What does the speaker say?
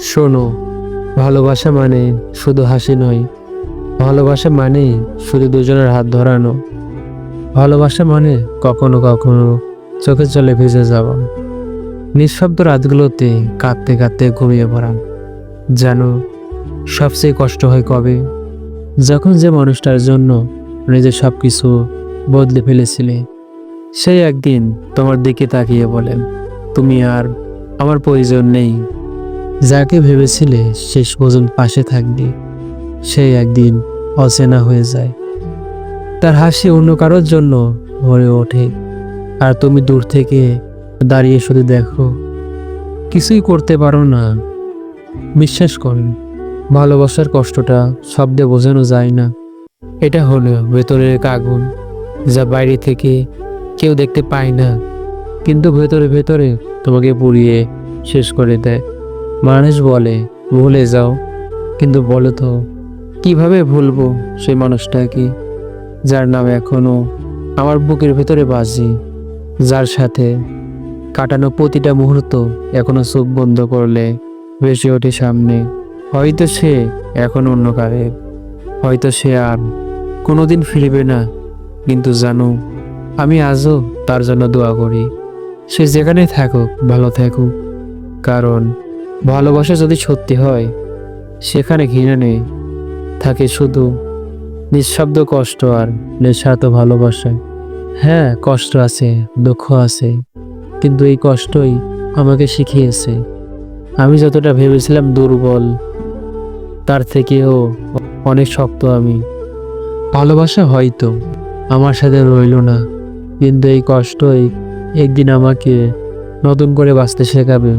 শোনো, ভালোবাসা মানে শুধু হাসি নয়। ভালোবাসা মানে শুধু দুজনের হাত ধরানো। ভালোবাসা মানে কখনো কখনো চোখে চলে ভিজে যাওয়া। নিঃশব্দ রাতগুলোতে কাঁদতে কাঁদতে ঘুমিয়ে পড়ান জানো সবচেয়ে কষ্ট হয় কবে? যখন যে মানুষটার জন্য নিজের সব কিছু বদলে ফেলেছিলে, সেই একদিন তোমার দিকে তাকিয়ে বলেন তুমি আর আমার প্রয়োজন নেই। যাকে ভেবেছিলে শেষ পর্যন্ত পাশে থাকবে, সে একদিন অচেনা হয়ে যায়। তার হাসি অন্য কারোর জন্য ভরে ওঠে। আর তুমি দূর থেকে দাঁড়িয়ে শুধু দেখো, কিছুই করতে পারো না। বিশ্বাস করুন ভালোবাসার কষ্টটা শব্দে বোঝানো যায় না। এটা হলো ভেতরের এক আগুন, যা বাইরে থেকে কেউ দেখতে পায় না। কিন্তু ভেতরে ভেতরে তোমাকে পুড়িয়ে শেষ করে দেয়। মানুষ বলে, ভুলে যাও। কিন্তু বলো তো, কীভাবে ভুলবো সেই মানুষটাকে, যার নাম এখনও আমার বুকের ভেতরে বাজি, যার সাথে কাটানো প্রতিটা মুহূর্ত এখনও চোখ বন্ধ করলে ভেসে ওঠে সামনে। হয়তো সে এখন অন্য কারে, হয়তো সে আর কোনোদিন ফিরবে না, কিন্তু জানো, আমি আজও তার জন্য দোয়া করি। সে যেখানে থাকুক, ভালো থাকুক, কারণ ভালোবাসা যদি সত্যি হয়, সেখানে ঘৃণা নেই। থাকে শুধু নিঃশব্দ কষ্ট আর নিঃস্বার্থ ভালোবাসা। হ্যাঁ কষ্ট আছে, দুঃখ আছে, কিন্তু এই কষ্টই আমাকে শিখিয়েছে। আমি যতটা ভেবেছিলাম দুর্বল, তার থেকেও অনেক শক্ত আমি। ভালোবাসা হয়তো আমার সাথে রইল না, কিন্তু এই কষ্টই একদিন আমাকে নতুন করে বাঁচতে শেখাবে।